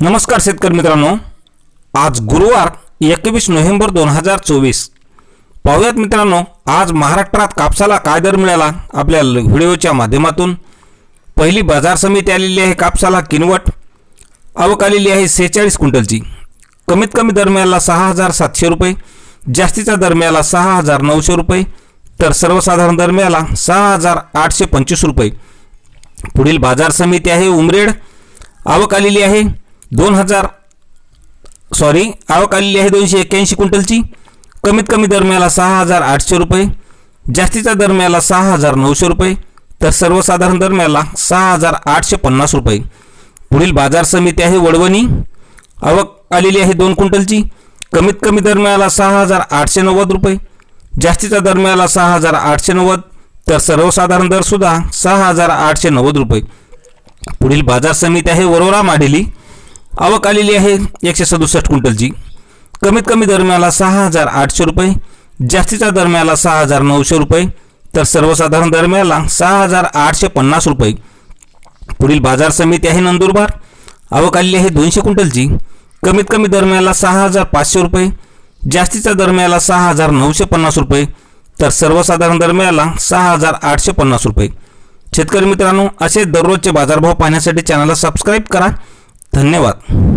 नमस्कार शेतकरी मित्रांनो. आज गुरुवार एकवीस नोव्हेंबर दोन हजार चोवीस. पाहूयात मित्रांनो आज महाराष्ट्रात कापसाला काय दर मिळाला आपल्या ल- व्हिडिओच्या माध्यमातून. पहिली बाजार समिती आलेली आहे कापसाला किनवट. आवक आलेली आहे सेहेचाळीस क्विंटलची. कमीत कमी दर मिळाला सहा हजार सातशे रुपये. जास्तीचा दर मिळाला सहा हजार नऊशे रुपये. तर सर्वसाधारण दर मिळाला सहा हजार आठशे पंचवीस रुपये. पुढील बाजार समिती आहे उमरेड. आवक आलेली आहे दोन हजार सॉरी आवक आलेली आहे दोनशे एक्क्याऐंशी क्विंटलची. कमीत कमी दर मिळाला सहा हजार आठशे रुपये. जास्तीचा दर मिळाला सहा हजार नऊशे रुपये. तर सर्वसाधारण दर मिळाला सहा हजार आठशे पन्नास रुपये. पुढील बाजार समिती आहे वडवणी. आवक आलेली आहे दोन क्विंटलची. कमीत कमी दर मिळाला सहा हजार आठशे नव्वद रुपये. जास्तीचा दर मिळाला सहा हजार आठशे नव्वद. तर सर्वसाधारण दरसुद्धा सहा हजार आठशे नव्वद रुपये. पुढील बाजार समिती आहे वरोरा माडेली. आवक आलेली आहे एकशे सदुसष्ट क्विंटलची. कमीत कमी दरम्याला सहा हजार आठशे रुपये जास्तीचा दरम्याला सहा हजार नऊशे रुपये तर सर्वसाधारण दरम्याला सहा हजार आठशे पन्नास रुपये. पुढील बाजार समिती आहे नंदुरबार. आवक आलेली आहे दोनशे क्विंटलची. कमीत कमी दरम्याला सहा हजार पाचशे रुपये जास्तीचा दरम्याला सहा हजार नऊशे पन्नास रुपये तर सर्वसाधारण दरम्याला सहा हजार आठशे पन्नास रुपये. शेतकरी मित्रांनो असे दररोजचे बाजारभाव पाहण्यासाठी चॅनलला सबस्क्राईब करा. धन्यवाद.